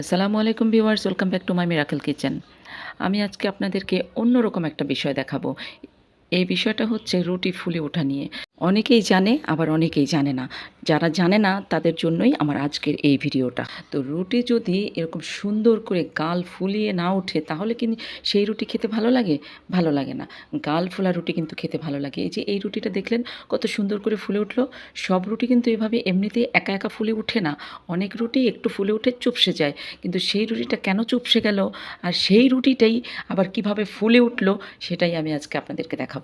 আসসালামু আলাইকুম viewers, welcome back to my miracle kitchen. আমি আজকে আপনাদেরকে অন্যরকম একটা বিষয় দেখাবো। এই বিষয়টা হচ্ছে রুটি ফুলে ওঠা নিয়ে। অনেকেই জানে, আবার অনেকেই জানে না। যারা জানে না, তাদের জন্যই আমার আজকের এই ভিডিওটা। তো রুটি যদি এরকম সুন্দর করে গাল ফুলিয়ে না ওঠে, তাহলে কিন্তু সেই রুটি খেতে ভালো লাগে? ভালো লাগে না। গাল ফোলা রুটি কিন্তু খেতে ভালো লাগে। এই যে এই রুটিটা দেখলেন, কত সুন্দর করে ফুলে উঠল। সব রুটি কিন্তু এভাবে এমনিতেই একা একা ফুলে ওঠে না। অনেক রুটি একটু ফুলে উঠে চুপসে যায়। কিন্তু সেই রুটিটা কেন চুপসে গেল? আর সেই রুটিটাই আবার কীভাবে ফুলে উঠল, সেটাই আমি আজকে আপনাদেরকে দেখাবো।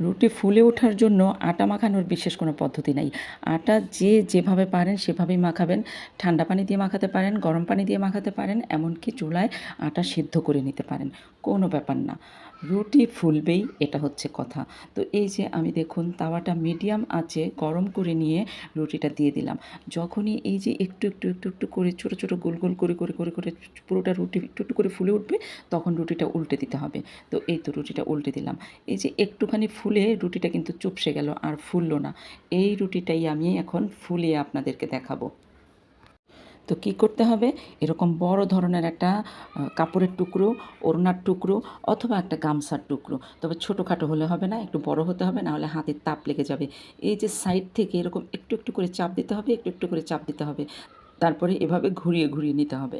রুটি ফুলে ওঠার জন্য আটা মাখানোর বিশেষ কোনো পদ্ধতি নাই। আটা যে যেভাবে পারেন সেভাবেই মাখাবেন। ঠান্ডা পানি দিয়ে মাখাতে পারেন, গরম পানি দিয়ে মাখাতে পারেন, এমনকি চুলায় আটা সিদ্ধ করে নিতে পারেন। কোনো ব্যাপার না। রুটি ফুলবেই এটা হচ্ছে কথা। তো এই যে আমি দেখুন তাওয়াটা মিডিয়াম আছে গরম করে নিয়ে রুটিটা দিয়ে দিলাম। যখনই এই যে একটু একটু একটু একটু করে ছোটো ছোটো, গোল গোল করে করে করে করে পুরোটা রুটি একটু একটু করে ফুলে উঠবে, তখন রুটিটা উল্টে দিতে হবে। তো এই তো রুটিটা উল্টে দিলাম। এই যে একটুখানি ফুলে রুটিটা কিন্তু চুপসে গেল আর ফুললো না। এই রুটিটাই আমি এখন ফুলিয়ে আপনাদেরকে দেখাবো। তো কি করতে হবে? এরকম বড় ধরনের একটা কাপড়ের টুকরো, ওড়নার টুকরো অথবা একটা গামছার টুকরো। তবে ছোটোখাটো হলে হবে না, একটু বড় হতে হবে না হলে হাতের তাপ লেগে যাবে। এই যে সাইড থেকে এরকম একটু একটু করে চাপ দিতে হবে, একটু একটু করে চাপ দিতে হবে। তারপরে এভাবে ঘুরিয়ে ঘুরিয়ে নিতে হবে।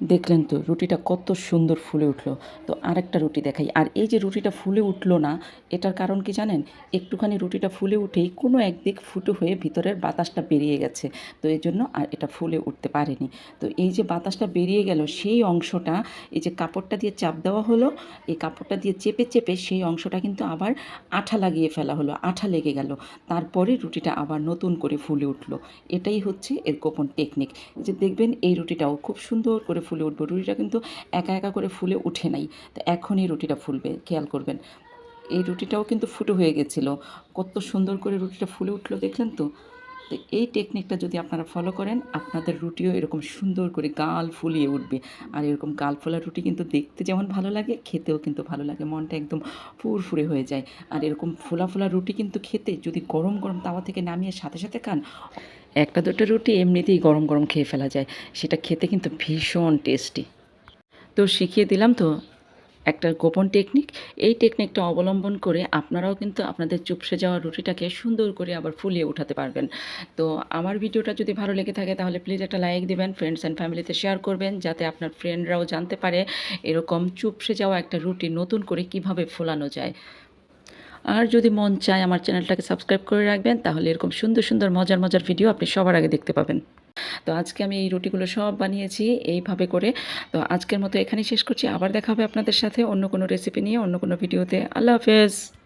দেখলেন তো, রুটিটা কত সুন্দর ফুলে উঠল। তো আরেকটা রুটি দেখাই। আর এই যে রুটিটা ফুলে উঠল না, এটার কারণ কি জানেন? একটুখানি রুটিটা ফুলে উঠেই কোনো একদিক ফুটো হয়ে ভিতরের বাতাসটা বেরিয়ে গেছে। তো এই জন্য আর এটা ফুলে উঠতে পারেনি। তো এই যে বাতাসটা বেরিয়ে গেল, সেই অংশটা, এই যে কাপড়টা দিয়ে চাপ দেওয়া হলো, এই কাপড়টা দিয়ে চেপে চেপে সেই অংশটা কিন্তু আবার আঠা লাগিয়ে ফেলা হলো, আঠা লেগে গেল। তারপরে রুটিটা আবার নতুন করে ফুলে উঠল। এটাই হচ্ছে এর গোপন টেকনিক যে দেখবেন, এই রুটিটাও খুব সুন্দর করে ফুলে উঠবে। রুটিটা কিন্তু একা একা করে ফুলে উঠে নাই। তো এখনই রুটিটা ফুলবে, খেয়াল করবেন। এই রুটিটাও কিন্তু ফুটো হয়ে গেছিল। কত সুন্দর করে রুটিটা ফুলে উঠল, দেখলেন তো? তো এই টেকনিকটা যদি আপনারা ফলো করেন, আপনাদের রুটিও এরকম সুন্দর করে গাল ফুলিয়ে উঠবে। আর এরকম গাল ফোলা রুটি কিন্তু দেখতে যেমন ভালো লাগে, খেতেও কিন্তু ভালো লাগে। মনটা একদম ফুরফুরে হয়ে যায়। আর এরকম ফোলা ফোলা রুটি কিন্তু খেতে যদি গরম গরম তাওয়া থেকে নামিয়ে সাথে সাথে খান একটা দুটো রুটি এমনিতেই গরম গরম খেয়ে ফেলা যায়। সেটা খেতে কিন্তু ভীষণ টেস্টি তো শিখিয়ে দিলাম তো একটা গোপন টেকনিক এই টেকনিকটা অবলম্বন করে আপনারাও কিন্তু আপনাদের চুপসে যাওয়া রুটিটাকে সুন্দর করে আবার ফুলিয়ে উঠাতে পারবেন। তো আমার ভিডিওটা যদি ভালো লেগে থাকে তাহলে প্লিজ একটা লাইক দিবেন ফ্রেন্ডস অ্যান্ড ফ্যামিলিতে শেয়ার করবেন, যাতে আপনার ফ্রেন্ডরাও জানতে পারে এরকম চুপসে যাওয়া একটা রুটি নতুন করে কীভাবে ফোলানো যায়। আর যদি মন চায় আমার চ্যানেলটাকে সাবস্ক্রাইব করে রাখবেন, তাহলে এরকম সুন্দর সুন্দর মজার মজার ভিডিও আপনি সবার আগে দেখতে পাবেন। তো আজকে আমি এই রুটিগুলো সব বানিয়েছি এইভাবে করে। তো আজকের মতো এখানেই শেষ করছি। আবার দেখা হবে আপনাদের সাথে অন্য কোনো রেসিপি নিয়ে, অন্য কোনো ভিডিওতে। আল্লাহ হাফেজ।